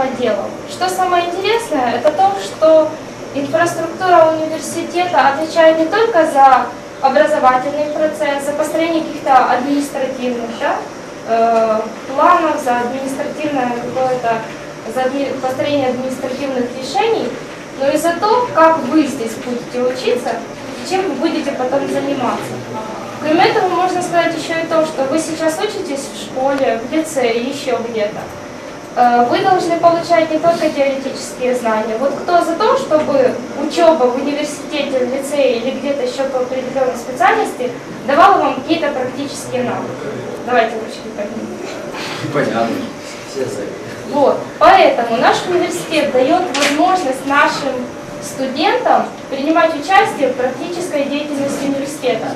отделом. Что самое интересное, это то, что инфраструктура университета отвечает не только за образовательный процесс, за построение каких-то административных да, э, планов, за административное какое-то, за построение административных решений, но и за то, как вы здесь будете учиться, чем вы будете потом заниматься. Кроме этого, можно сказать еще и то, что вы сейчас учитесь в школе, в лицее, еще где-то. Э, Вы должны получать не только теоретические знания. Вот кто за то, чтобы учеба в университете, в лицее или где-то еще по определенной специальности давала вам какие-то практические навыки? Давайте ручки поднимем. Понятно. Все за. Вот. Поэтому наш университет дает возможность нашим студентам принимать участие в практической деятельности университета.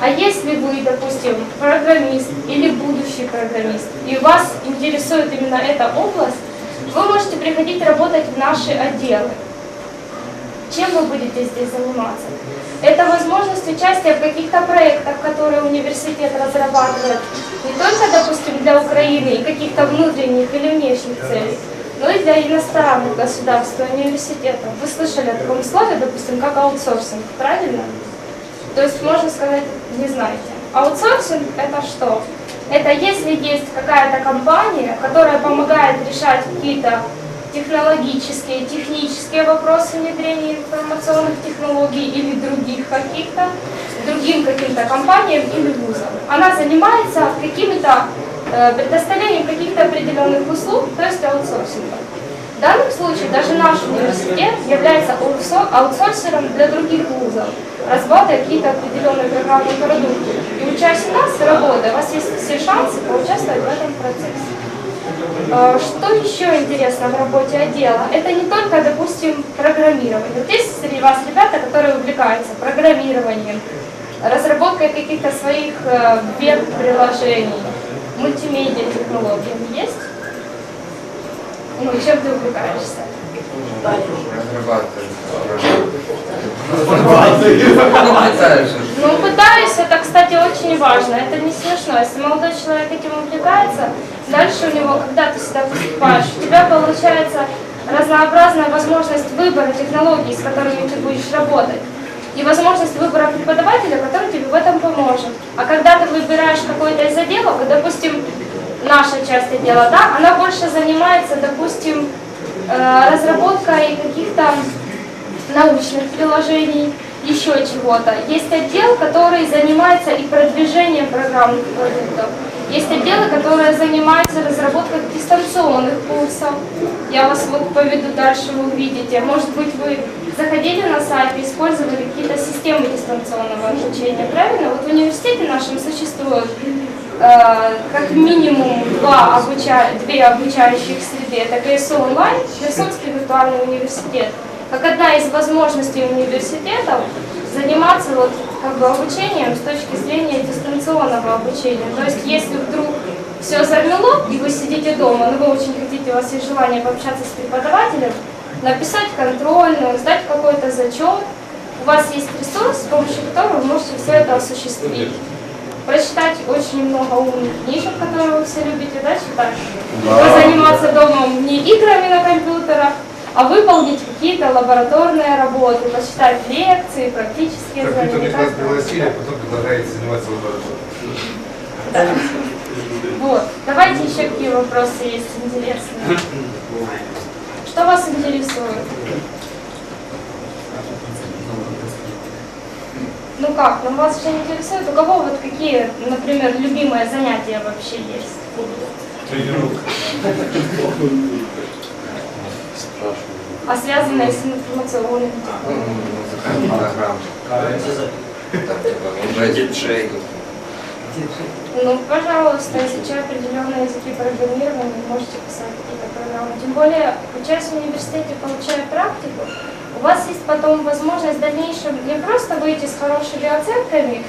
А если вы, допустим, программист или будущий программист, и вас интересует именно эта область, вы можете приходить работать в наши отделы. Чем вы будете здесь заниматься? Это возможность участия в каких-то проектах, которые университет разрабатывает, не только, допустим, для Украины и каких-то внутренних или внешних целей, но и для иностранных государств и университетов. Вы слышали о таком слове, допустим, как аутсорсинг, правильно? То есть, можно сказать, не знаете. Аутсорсинг – это что? Это если есть какая-то компания, которая помогает решать какие-то технологические, технические вопросы внедрения информационных технологий или других каких-то, другим каким-то компаниям или вузам. Она занимается какими-то э, предоставлением каких-то определенных услуг, то есть аутсорсингом. В данном случае даже наш университет является аутсо- аутсорсером для других вузов, разрабатывая какие-то определенные программные продукты. И учась у нас, работая, у вас есть все шансы поучаствовать в этом процессе. Э, Что еще интересно в работе отдела? Это не только, допустим, программирование. Вот есть среди вас ребята, которые увлекаются программированием, разработкой каких-то своих э, веб-приложений, мультимедиа технологиями. Есть? Ну, чем ты увлекаешься? Ну, пытаюсь, это, кстати, очень важно. Это не смешно. Если молодой человек этим увлекается, дальше у него, когда ты сюда поступаешь, у тебя получается разнообразная возможность выбора технологий, с которыми ты будешь работать. И возможность выбора преподавателя, который тебе в этом поможет. А когда ты выбираешь какой-то из отделов, допустим, наша часть отдела, да, она больше занимается, допустим, э, разработкой каких-то научных приложений, еще чего-то. Есть отдел, который занимается и продвижением программных продуктов. Есть отделы, которые занимаются разработкой дистанционных курсов. Я вас вот поведу дальше, вы увидите. Может быть, вы заходили на сайт и использовали какие-то системы дистанционного обучения, правильно? Вот в университете нашем существует как минимум два обуча... две обучающих среды. Это ГСУ онлайн, Херсонский виртуальный университет. Как одна из возможностей университетов заниматься вот как бы обучением с точки зрения дистанционного обучения. То есть если вдруг все замело, и вы сидите дома, но вы очень хотите, у вас есть желание пообщаться с преподавателем, написать контрольную, сдать какой-то зачет, у вас есть ресурс, с помощью которого вы можете все это осуществить. Прочитать очень много умных книжек, которые вы все любите, да, читать? Позаниматься дома не играми на компьютерах, а выполнить какие-то лабораторные работы, почитать лекции, практические занятия. класс пригласили, а потом продолжаете заниматься лабораторией. Да. Вот. Давайте еще какие вопросы есть интересные. Что вас интересует? Ну как, ну вас же интересует, у кого вот какие, например, любимые занятия вообще есть? Тренировка. А связанные с информационными Диджей. Ну, пожалуйста, изучая определенные языки программирования, можете писать какие-то программы. Тем более, учась в университете, получая практику, у вас есть потом возможность в дальнейшем не просто выйти с хорошими оценками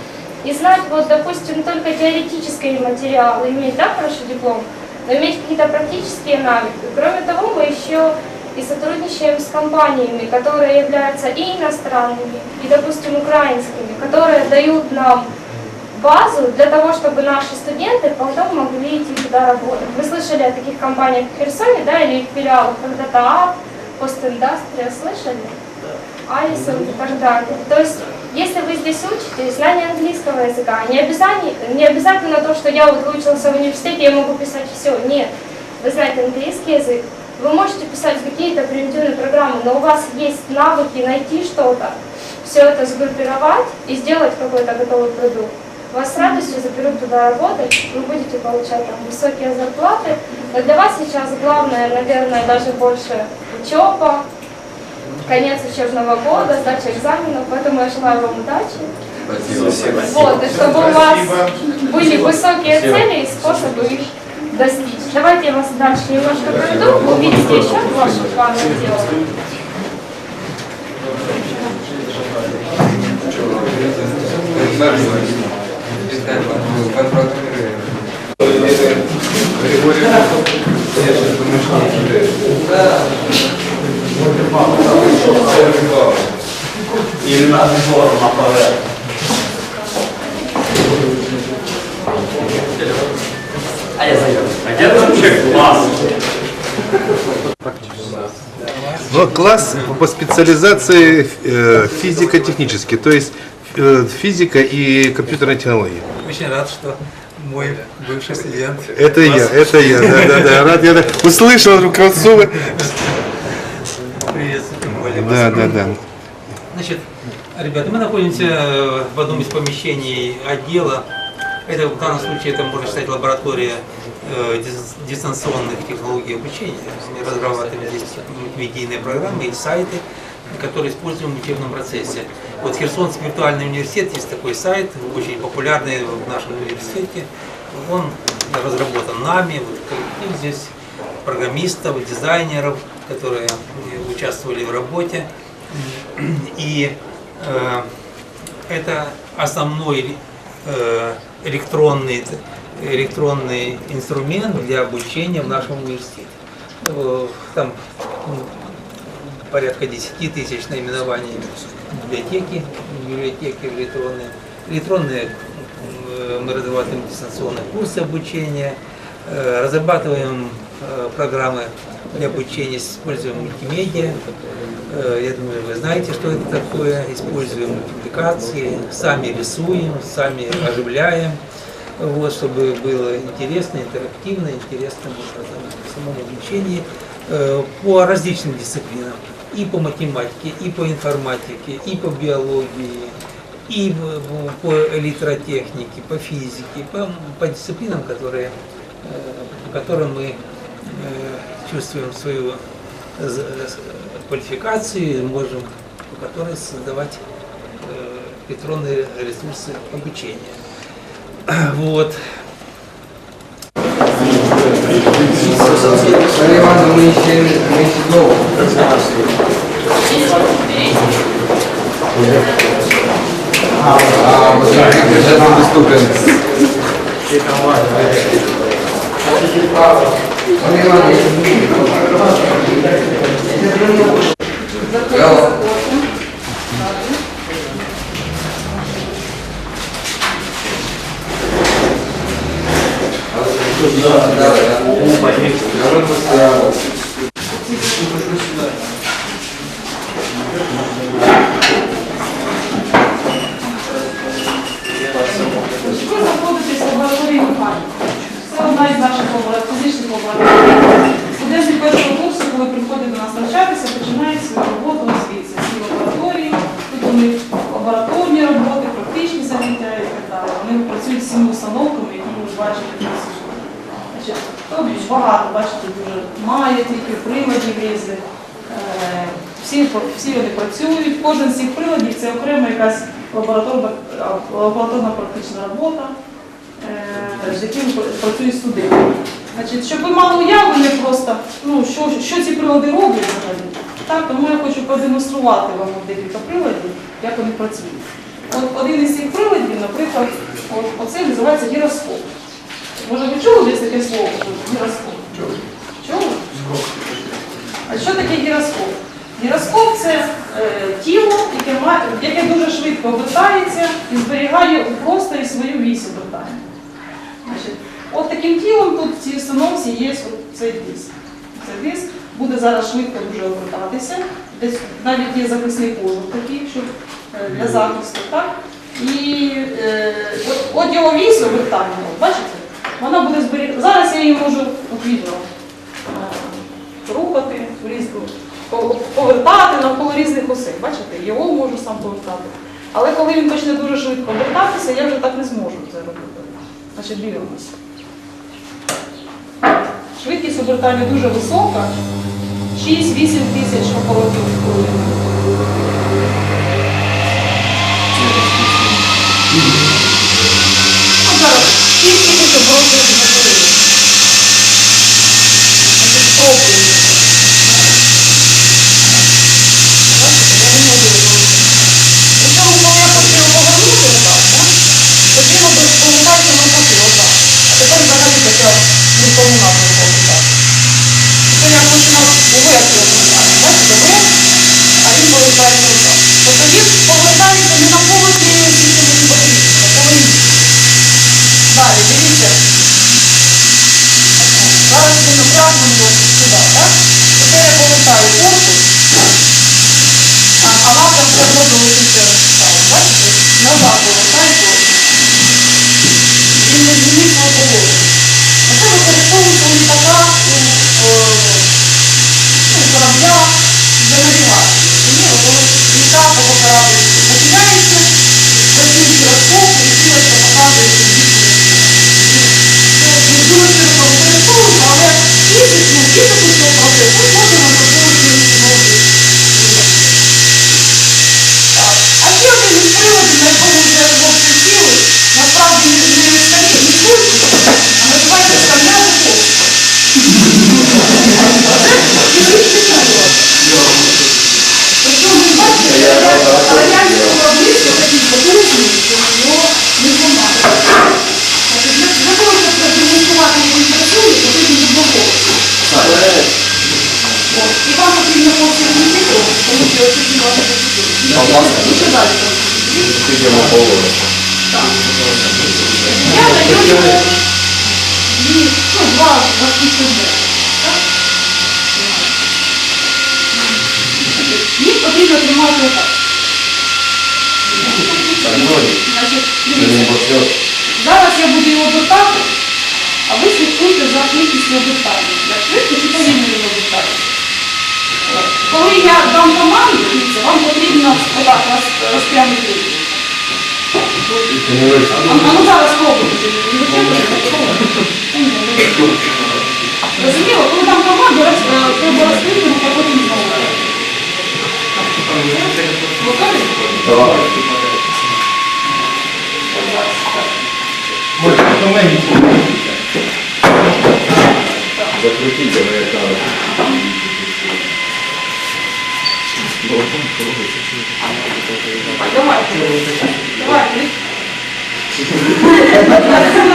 и знать, вот, допустим, только теоретические материалы, иметь, да, хороший диплом, но иметь какие-то практические навыки. Кроме того, мы еще и сотрудничаем с компаниями, которые являются и иностранными, и, допустим, украинскими, которые дают нам базу для того, чтобы наши студенты потом могли идти туда работать. Вы слышали о таких компаниях в Херсоне, да, или их филиалах, как ДТА, Постиндастрия, слышали? Алисон и так далее. То есть, если вы здесь учитесь, знание английского языка, не обязательно, не обязательно то, что я вот выучился в университете, я могу писать все. Нет. Вы знаете английский язык, вы можете писать какие-то примитивные программы, но у вас есть навыки найти что-то, все это сгруппировать и сделать какой-то готовый продукт. Вас с радостью заберут туда работать, вы будете получать там высокие зарплаты. Но для вас сейчас главное, наверное, даже больше учеба, конец учебного года, сдача экзаменов, поэтому я желаю вам удачи. Спасибо. Вот, и чтобы у вас были высокие цели и способы их достичь. Давайте я вас дальше немножко проведу, вы увидите еще ваши планы дела. Или надо форму аппарат. А я зайду. А где там чек класс? Ну, класс по специализации э, физико-технический, то есть э, физика и компьютерные технологии. Очень рад, что мой бывший студент. Это я, это я, да, да, да, рад, я услышал Кравцова. Приветствую, тем более. Да, да, да. Значит, ребята, мы находимся в одном из помещений отдела. Это в данном случае это можно считать лаборатория э, дис- дистанционных технологий обучения. Мы разрабатываем здесь медийные программы и сайты, которые используем в учебном процессе. Вот Херсонский виртуальный университет есть такой сайт, очень популярный в нашем университете. Он разработан нами, вот коллектив здесь программистов, дизайнеров, которые участвовали в работе. И э, это основной э, электронный, электронный инструмент для обучения в нашем университете. Э, Там порядка 10 тысяч наименований библиотеки, библиотеки электронные. Электронные мы разрабатываем дистанционные курсы обучения, э, разрабатываем э, программы для обучения, используем мультимедиа. Э, Я думаю, вы знаете, что это такое. Используем мультипликации, сами рисуем, сами оживляем, вот, чтобы было интересно, интерактивно, интересным образом в самом обучении по различным дисциплинам. И по математике, и по информатике, и по биологии, и по электротехнике, по физике, по, по дисциплинам, которые, э, по которым мы э, чувствуем свою с- квалификацию, можем по которой создавать э, электронные ресурсы обучения. Вот. Ивановна, мы еще, мы еще Gracias. Бачите. Значить, багато, бачите, дуже маятників, приладів різних. Е, Всі, всі вони працюють, кожен з цих приладів це окрема якась лабораторна, лабораторна практична робота, е, з яким працюють студенти. Значить, щоб ви мали уяву, не просто, ну, що, що ці прилади роблять взагалі. Так, тому я хочу продемонструвати вам декілька приладів, як вони працюють. От один із цих приладів, наприклад, от, оце називається гіроскоп. Може, ви чули десь таке слово? Гіроскоп? Чули? А що таке гіроскоп? Гіроскоп це е, тіло, яке, яке дуже швидко обертається і зберігає у просторі свою вісь обертання. Значить, от таким тілом тут в цій установці є от цей диск. Цей диск буде зараз швидко дуже обертатися. Десь навіть є захисний кожух такий, щоб е, для захисту. Так? І е, от його вісь обертання, бачите, вона буде зберігати. Зараз я її можу відео е, рухати, різну, повертати навколо різних осей. Бачите, його можу сам повертати. Але коли він почне дуже швидко обертатися, я вже так не зможу це робити. Значить, дивимося. Швидкість обертання дуже висока. 6-8 тисяч оборотів в хвилину. Ну, зараз 6 the moment of the moon. And open я буду його обертати, а ви слідкуйте за швидкістю обертання. Як швидко чи повільно його обертати. От. Коли я дам команду, дивіться, вам потрібно отак роз- розпрямити. А, а ну зараз спробуйте. Не вичерпуйте, спробуйте. Розуміло, коли дам команду, роз, е, треба розкрити, а потім знову. Готові? От Закрутите на экран. Давайте. Давайте. Це назад. Бачите,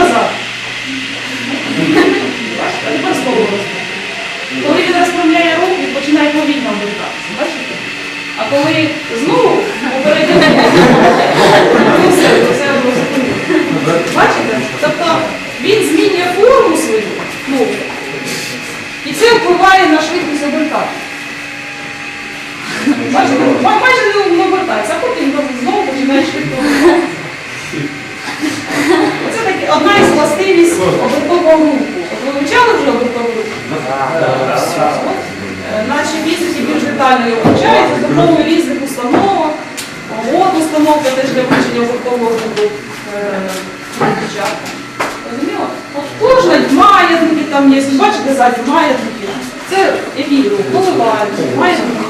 там є, бачите ззаді маятники. Це який рух? Коливальник, маятники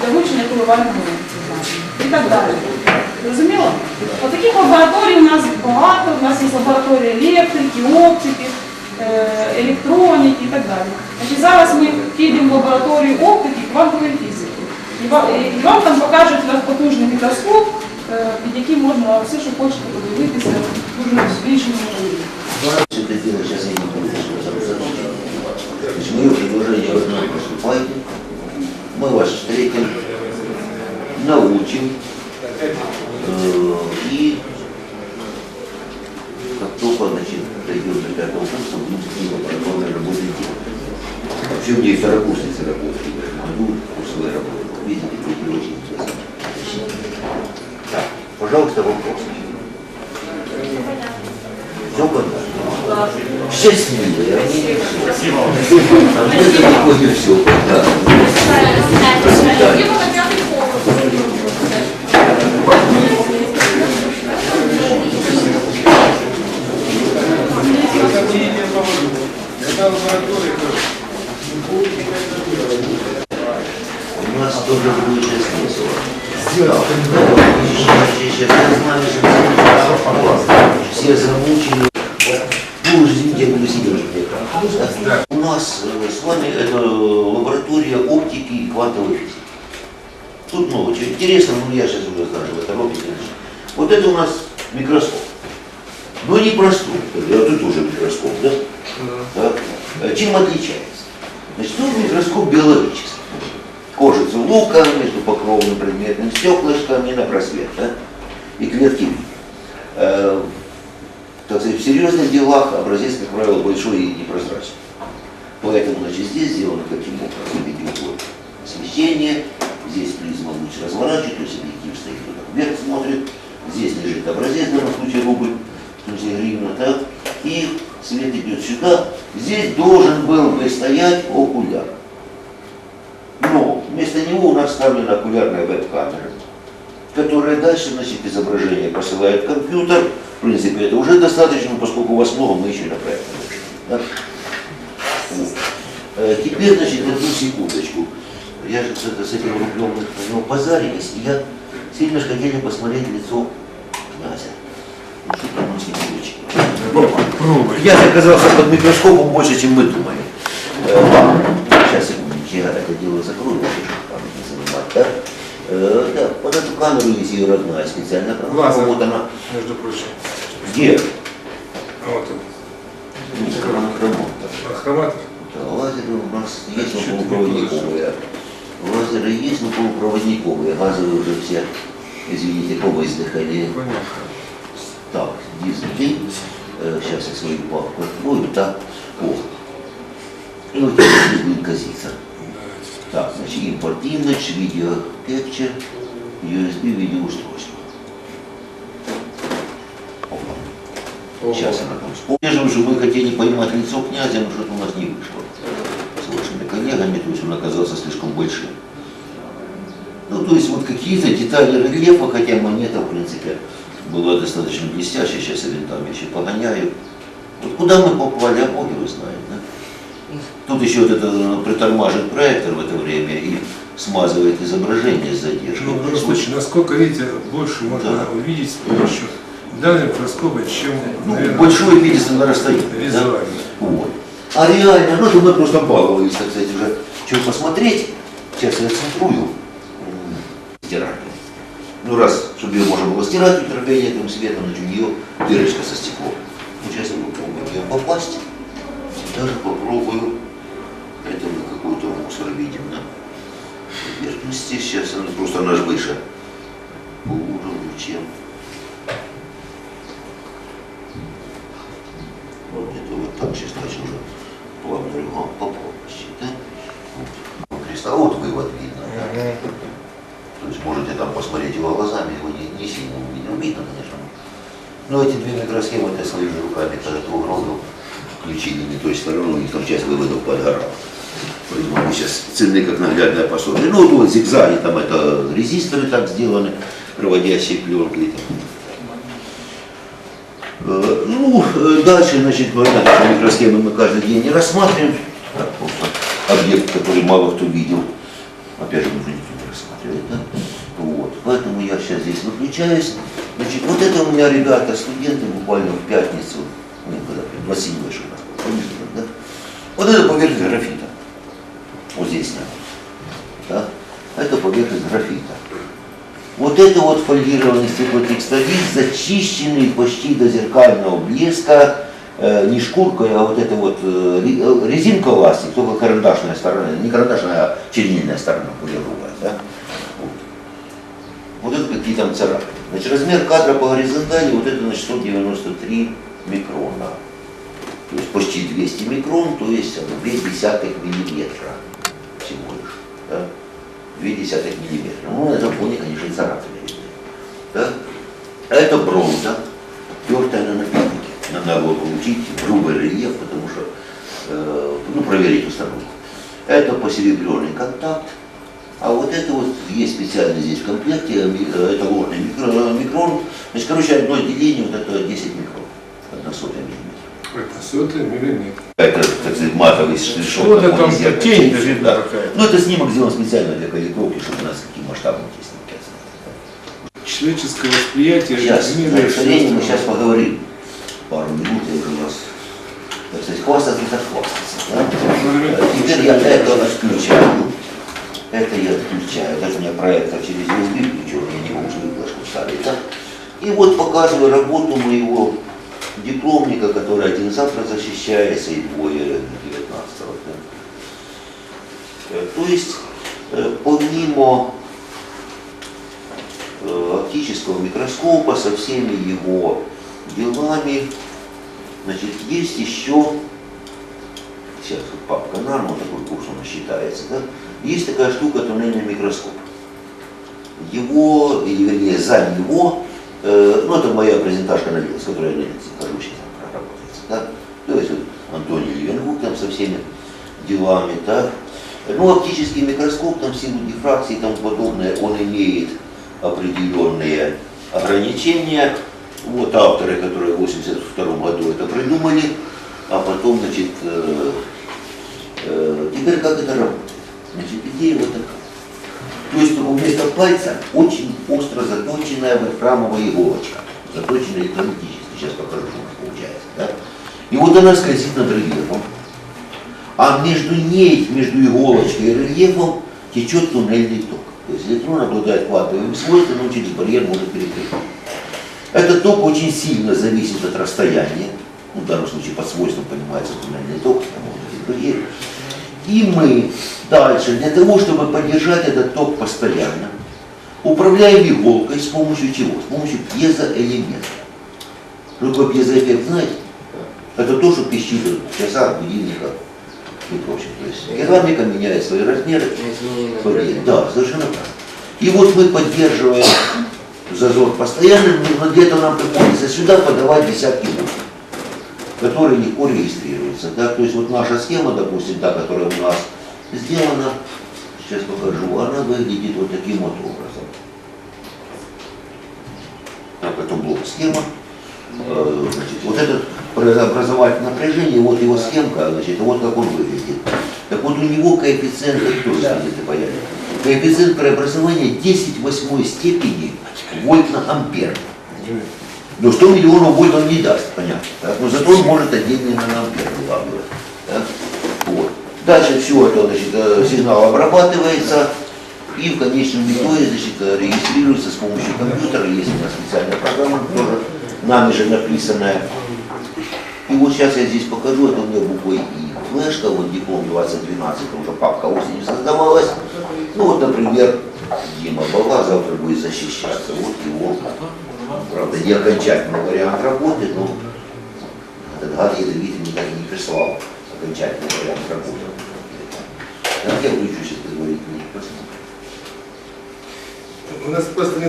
для вивчення коливального. І так далі. Зрозуміло? Отаких лабораторій у нас багато, у нас є лабораторії електрики, оптики, е, електроніки і так далі. Значить, зараз ми підемо в лабораторію оптики, квантової фізики. І вам, там покажуть наш потужний мікроскоп, е, під яким можна все, що хочете подивитися, дуже збільшені можливості. мы уже, уже не выступаете, мы вас встретим, научим, э, и как только значит, дойдем до пятого курса, будем с ним продолжать работать. Вообще мне и второкурсницы работают, могу курсовые работы, видите, будет очень интересно. Так, пожалуйста, вопрос. Понятно? Счастливые, они Спасибо. А не все. Да. До свидания. У нас тоже будет смысл. Сделать. Сейчас я знаю, что все замучили. Ну, уж извините, я буду сидеть. Да. У нас э, с вами это лаборатория оптики и квантовой физики. Тут много чего интересного, но я сейчас уже в это робите. Вот это у нас микроскоп. Но не простой. А тут уже микроскоп, да? Да. Э, Чем отличается? Значит, тут микроскоп биологический. Кожицу лука между покровным предметным стеклышком и на просвет, да? И клетки. Э, так сказать, в серьезных делах образец, как правило, большой и непрозрачный. Поэтому, значит, здесь сделано каким образом идет вот освещение, здесь призма луч разворачивает, то есть объектив стоит вот так вверх смотрит, здесь лежит образец, в данном случае рубль, в смысле гривна, так, и свет идет сюда, здесь должен был бы стоять окуляр. Но вместо него у нас вставлена окулярная веб-камера, которая дальше, значит, изображение посылает компьютер. В принципе, это уже достаточно, поскольку в основу мы еще на проектном режиме, да? Э, Теперь, значит, одну секундочку. Я же с, это- с этим рублем на него позарились, и я сильно ж хотели посмотреть лицо князя. Ну что там он с ним получилось? Я оказался под микроскопом больше, чем мы думали. Э, Сейчас, секундочку, я это дело закрою, чтобы память не занимать, да? Э, Да, под эту камеру есть ее родная специальная программа. Лазер. Вот она. Между прочим. Где? Вот он. Хроматор. Хроматор. Да, лазеры у нас есть, но полупроводниковые. Лазеры есть, но полупроводниковые. Газовые уже все, извините. Понятно. Так, Э, Сейчас я свою папку открою. Так, о. И вот здесь будет казиться. Так, значит, импорт image, видео capture, USB видеоустройство. Сейчас она там вспомнил, что мы хотели поймать лицо князя, но что-то у нас не вышло коллегами, то есть он оказался слишком большим. Ну, то есть вот какие-то детали рельефа, хотя монета, в принципе, была достаточно блестящая, сейчас я винтами еще погоняю. Вот куда мы попали, а Бог его знает, да? Тут еще вот это э, притормаживает проектор в это время и смазывает изображение с задержкой. Ну, любом случае, насколько, видите, больше можно Да. увидеть с помощью данного микроскопа, чем, Ну, наверное, большое видится на расстоянии. да? визуально. Вот. А реально, ну это мы просто баловались, так сказать, уже что посмотреть. Сейчас я центрую стиральную. Ну раз, чтобы ее можно было стирать ультрафиолетовым светом, значит у нее дырочка со стеклом. Ну, сейчас я попробую в нее попасть. Даже попробую. Это мы какой-то мусор видим на поверхности. Сейчас она просто она выше по уровню, чем Вот это вот так сейчас начал рывком по полности, да? Вот. Креста, вот вывод видно, да? То есть можете там посмотреть его глазами, его не, не сильно видно, видно, конечно. Но эти две микросхемы я своими руками когда-то угробил, включили не той стороной, и там часть выводов подгорала. Поэтому они сейчас ценны как наглядное пособие. Ну, вот зигзаги, там это резисторы так сделаны, проводящие пленки. Там. Э, Ну, э, дальше, значит, понятно, что микросхемы мы каждый день не рассматриваем. Так, просто объект, который мало кто видел. Опять же, нужно никто не рассматривает, да? Вот. Поэтому я сейчас здесь выключаюсь. Значит, вот это у меня ребята, студенты, буквально в пятницу, ну, когда, 27 выше да? Вот это поверхность графита. Вот здесь снято. Да? Это поверхность графита. Вот это вот фольгированный стеклотекстолит, зачищенный почти до зеркального блеска, э, не шкуркой, а вот это вот э, э, резинка ластик, только карандашная сторона, не карандашная, а чернильная сторона, более грубая, да? Вот. Вот это какие там царапины. Значит, размер кадра по горизонтали, вот это, значит, 193 микрона. То есть почти 200 микрон, то есть 2 десятых миллиметра всего лишь. Да? 2 десятых миллиметра. Ну, на этом фоне, конечно, и царапины видны. Да? А это бронза, тертая на напильнике. Надо было получить грубый рельеф, потому что, э, ну, проверить установку. Это посеребренный контакт, а вот это вот есть специально здесь в комплекте, ми- э, это ложный микро- микрон. Значит, короче, одно деление, вот это 10 микрон, одна сотая миллиметра. Это сотый миллиметр. Это, так сказать, матовый штришок. Что это там, зеркала. тень видна Да. Ну, это снимок сделан специально для калибровки, чтобы у нас какие масштабные эти снимки оценить. Человеческое восприятие Сейчас, на расширение мы сейчас поговорим. Пару минут, я уже вас, так сказать, хвастаться, так хвастаться. Да? Теперь я это отключаю. Это я отключаю. Даже у меня проектор через USB включен, я не могу флешку вставить. Да? И вот показываю работу моего дипломника, который один завтра защищается и двое 19 да? Э, То есть, э, помимо э, оптического микроскопа со всеми его делами, значит, есть еще, сейчас вот папка вот такой курс нас считается, да, есть такая штука туннельный микроскоп. Его, или вернее за него, э, ну это моя презентажка на с которой я на лекции хожу сейчас проработается, да, то есть вот Антоний Левенгук там со всеми делами, да, ну, оптический микроскоп, там, в силу дифракции и тому подобное, он имеет определенные ограничения. Вот авторы, которые в 82 году это придумали, а потом, значит, э, э, теперь как это работает? Значит, идея вот такая. То есть вместо пальца очень остро заточенная вольфрамовая иголочка, заточенная электромагнетически, сейчас покажу, что у нас получается. Да? И вот она скользит над рельефом, а между ней, между иголочкой и рельефом течет туннельный ток. То есть электрон обладает квантовыми свойствами, он через барьер может перекрыть. Этот ток очень сильно зависит от расстояния, ну, в данном случае под свойством понимается туннельный ток, а может быть другие. И мы дальше, для того, чтобы поддержать этот ток постоянно, управляем иголкой с помощью чего? С помощью пьезоэлемента. Что такое пьезоэффект, знаете? Это то, что пищит в часах, будильниках и прочее. То есть керамика меняет свои размеры. Да, совершенно правильно. И вот мы поддерживаем зазор постоянно, но этого нам приходится сюда подавать десятки вольт, которые легко регистрируются. Да? То есть вот наша схема, допустим, та, которая у нас сделана, сейчас покажу, она выглядит вот таким вот образом. Так, это блок схема. Э, Значит, вот этот преобразователь напряжения, вот его схемка, значит, вот как он выглядит. Так вот у него коэффициент, тоже где-то понятно, коэффициент преобразования 10 в восьмой степени вольт на ампер. Но 100 миллионов вольт он не даст, понятно. так? Но зато он может отдельный на ампер вылавливать. так? Вот. Дальше все это, значит, э, сигнал обрабатывается и в конечном итоге, значит, э, регистрируется с помощью компьютера, есть у нас специальная программа, тоже нами же написанная. И вот сейчас я здесь покажу, это у меня буквой И. Флешка, вот диплом 2012, это уже папка осенью создавалась. Ну вот, например, Дима Бала завтра будет защищаться. Вот его, правда, не окончательный вариант работы, но этот гад ядовитый никак и не прислал окончательный вариант работы. Так, я включу сейчас предварительно, посмотрим. У нас просто не